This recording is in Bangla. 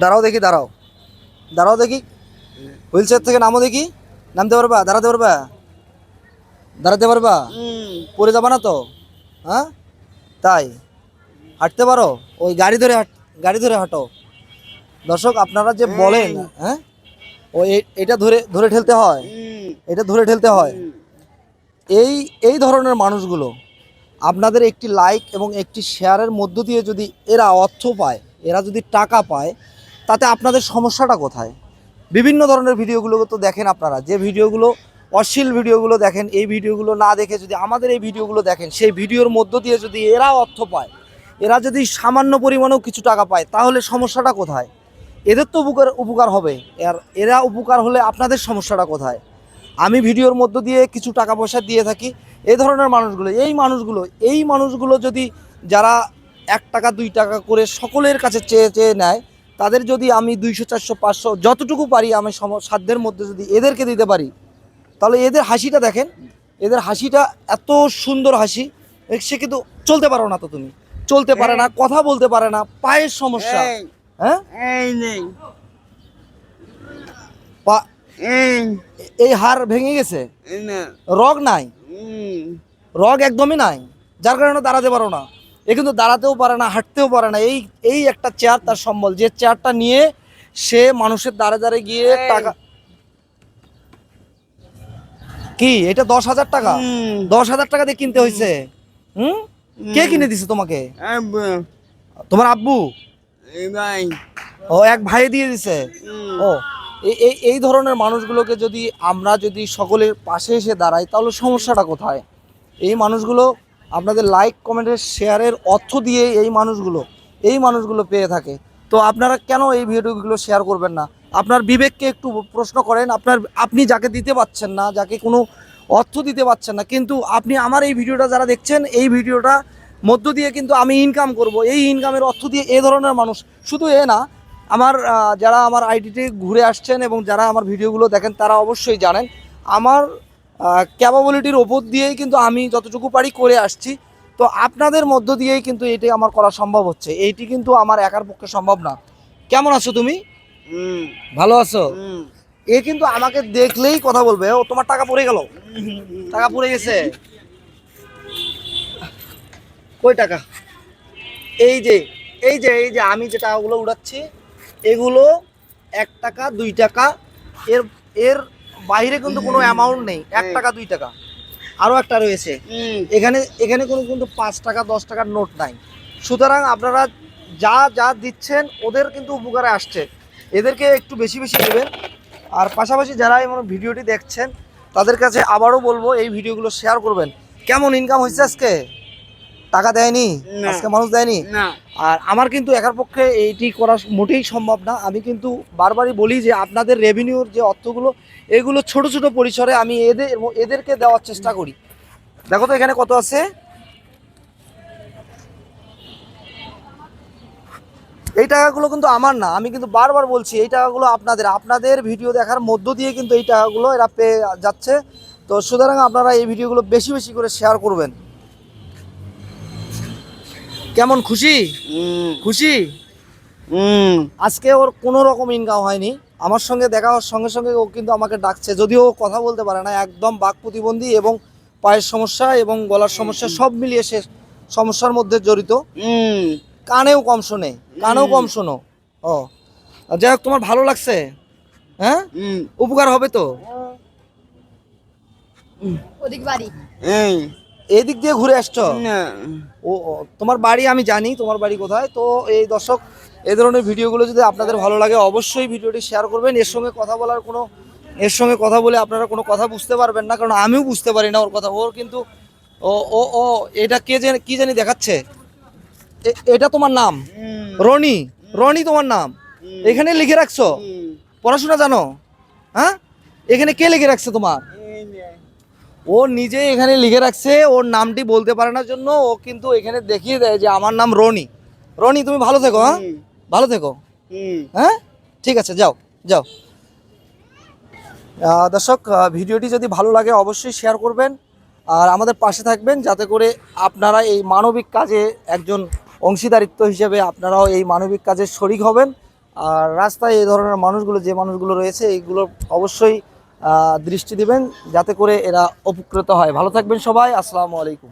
দাঁড়াও দেখি দাঁড়াও। দাঁড়াও দেখি। হুইল চেয়ার থেকে নামো দেখি। নামতে পারবা? দাঁড়াতে পারবা? দাঁড়াতে পারবা? পড়ে যাবা না তো? হ্যাঁ? তাই? হাঁটতে পারো? ওই গাড়ি ধরে হাঁট গাড়ি ধরে হাঁটো। দর্শক আপনারা যে বলেন হ্যাঁ? ও এটা ধরে ধরে ঠেলতে হয়। এটা ধরে ঠেলতে হয়। এই এই ধরনের মানুষগুলো আপনাদের একটি লাইক এবং একটি শেয়ারের মধ্য দিয়ে যদি এরা অর্থ পায় এরা যদি টাকা পায় তাতে আপনাদের সমস্যাটা কোথায়? বিভিন্ন ধরনের ভিডিওগুলো তো দেখেন আপনারা। যে ভিডিওগুলো, অশ্লীল ভিডিওগুলো দেখেন, এই ভিডিওগুলো না দেখে যদি আমাদের এই ভিডিওগুলো দেখেন, সেই ভিডিওর মধ্য দিয়ে যদি এরা অর্থ পায়, এরা যদি সামান্য পরিমাণেও কিছু টাকা পায়, তাহলে সমস্যাটা কোথায়? এদের তো উপকার উপকার হবে। আর এরা উপকার হলে আপনাদের সমস্যাটা কোথায়? আমি ভিডিওর মধ্য দিয়ে কিছু টাকা পয়সা দিয়ে থাকি এই ধরনের মানুষগুলো, এই মানুষগুলো এই মানুষগুলো যদি যারা এক টাকা, দুই টাকা করে সকলের কাছে চেয়ে চেয়ে নেয় তাদের যদি আমি দুইশো চারশো পাঁচশো যতটুকু পারি আমি সম সাধ্যের মধ্যে যদি এদেরকে দিতে পারি তাহলে এদের হাসিটা দেখেন এদের হাসিটা এত সুন্দর হাসি সে কিন্তু চলতে পারো না তো তুমি। চলতে পারে না কথা বলতে পারে না পায়ের সমস্যা। হ্যাঁ? এই হাড় ভেঙে গেছে? রগ নাই? রগ একদমই নাই যার কারণে দাঁড়াতে পারো না। এ কিন্তু দাঁড়াতেও পারে না হাঁটতেও পারে না। এই এই একটা চেয়ার তার সম্বল। যে চেয়ারটা নিয়ে সে মানুষের দাঁড়ে দাঁড়ে গিয়ে টাকা কি? এটা দশ হাজার টাকা? দশ হাজার টাকা দিয়ে কিনতে হয়েছে হুম। কে কিনে দিছে তোমাকে? তোমার আব্বু? ও এক ভাই দিয়ে দিছে? ও এই- এই এই ধরনের মানুষগুলোকে যদি আমরা যদি সকলের পাশে এসে দাঁড়াই তাহলে সমস্যাটা কোথায়? এই মানুষগুলো আপনাদের লাইক কমেন্টের শেয়ারের অর্থ দিয়ে এই মানুষগুলো এই মানুষগুলো পেয়ে থাকে। তো আপনারা কেন এই ভিডিওগুলো শেয়ার করবেন না? আপনার বিবেককে একটু প্রশ্ন করেন, আপনার, আপনি যাকে দিতে পাচ্ছেন না, যাকে কোনো অর্থ দিতে পাচ্ছেন না, কিন্তু আপনি আমার এই ভিডিওটা যারা দেখছেন, এই ভিডিওটা মধ্য দিয়ে কিন্তু আমি ইনকাম করব। এই ইনকামের অর্থ দিয়ে এ ধরনের মানুষ শুধু এ না, আমার যারা আমার আইডিটি ঘুরে আসছেন এবং যারা আমার ভিডিওগুলো দেখেন, তারা অবশ্যই জানেন, আমার ক্যাপাবিলিটির ওপর দিয়েই কিন্তু আমি যতটুকু পারি করে আসছি। তো আপনাদের মধ্য দিয়েই কিন্তু এটি আমার করা সম্ভব হচ্ছে। এইটি কিন্তু আমার একার পক্ষে সম্ভব না। কেমন আছো তুমি? ভালো আছো? এ কিন্তু আমাকে দেখলেই কথা বলবে। ও তোমার টাকা পড়ে গেল? টাকা পড়ে গেছে। কই টাকা? এই যে এই যে এই যে আমি যে টাকাগুলো উড়াচ্ছি এগুলো এক টাকা দুই টাকা এর এর বাইরে কিন্তু কোনো অ্যামাউন্ট নেই। এক টাকা দুই টাকা। আরও একটা রয়েছে। এখানে এখানে কোনো কিন্তু পাঁচ টাকা দশ টাকার নোট নাই। সুতরাং আপনারা যা যা দিচ্ছেন ওদের কিন্তু উপকারে আসছে। এদেরকে একটু বেশি বেশি দেবেন। আর পাশাপাশি যারা এই ভিডিওটি দেখছেন তাদের কাছে আবারও বলব এই ভিডিওগুলো শেয়ার করবেন। কেমন ইনকাম হয়েছে আজকে? টাকা দেয়নি আজকে মানুষ দেয়নি। আর আমার কিন্তু একার পক্ষে এইটি করা মোটেই সম্ভব না। আমি কিন্তু বারবারই বলি যে আপনাদের রেভিনিউর যে অর্থগুলো এগুলো ছোট ছোট পরিসরে আমি এদের এদেরকে দেওয়ার চেষ্টা করি। দেখো তো এখানে কত আছে? এই টাকাগুলো কিন্তু আমার না। আমি কিন্তু বারবার বলছি এই টাকাগুলো আপনাদের। আপনাদের ভিডিও দেখার মধ্য দিয়ে কিন্তু এই টাকাগুলো এরা পেয়ে যাচ্ছে। তো সুতরাং আপনারা এই ভিডিওগুলো বেশি বেশি করে শেয়ার করবেন। কেমন খুশি? খুশি? আজকে ওর কোনো রকম ইনকাম হয়নি। আমার সঙ্গে দেখা হওয়ার সঙ্গে সঙ্গে ও কিন্তু আমাকে ডাকছে। যদিও ও কথা বলতে পারে না একদম বাক প্রতিবন্ধী এবং পায়ের সমস্যা এবং গলার সমস্যা সব মিলিয়ে সে সমস্যার মধ্যে জড়িত। কানেও কম শোনে কানেও কম শোনো। ও। যাই হোক তোমার ভালো লাগছে? হ্যাঁ? উপকার হবে তো? ওদিক বাড়ি। এই দিয়ে ঘুরে আসছো? ও তোমার বাড়ি আমি জানি তোমার বাড়ি কোথায়। তো এই দর্শক এই ধরনের ভিডিওগুলো যদি আপনাদের ভালো লাগে অবশ্যই ভিডিওটি শেয়ার করবেন। এর সঙ্গে কথা বলার কোনো এর সঙ্গে কথা বলে আপনারা কোনো কথা বুঝতে পারবেন না কারণ আমিও বুঝতে পারি না ওর কথা। ওর কিন্তু ও ও ও এটা কে জানি কি জানি দেখাচ্ছে? এটা তোমার নাম? রনি। রনি তোমার নাম? এখানে লিখে রাখছো? পড়াশোনা জানো? হ্যাঁ? এখানে কে লিখে রাখছে তোমার। ও নিজে এখানে লিখে রাখছে ওর নামটি বলতে পারে না জন্য ও কিন্তু এখানে দেখিয়ে দেয় যে আমার নাম রনি। রনি তুমি ভালো থেকো হ্যাঁ? ভালো থেকো। হ্যাঁ? ঠিক আছে যাও যাও। দর্শক ভিডিওটি যদি ভালো লাগে অবশ্যই শেয়ার করবেন আর আমাদের পাশে থাকবেন যাতে করে আপনারা এই মানবিক কাজে একজন অংশীদারিত্ব হিসেবে আপনারাও এই মানবিক কাজে শরিক হবেন। আর রাস্তায় এই ধরনের মানুষগুলো যে মানুষগুলো রয়েছে এইগুলো অবশ্যই দৃষ্টি দিবেন যাতে করে এরা উপকৃত হয়। ভালো থাকবেন সবাই আসসালামু আলাইকুম।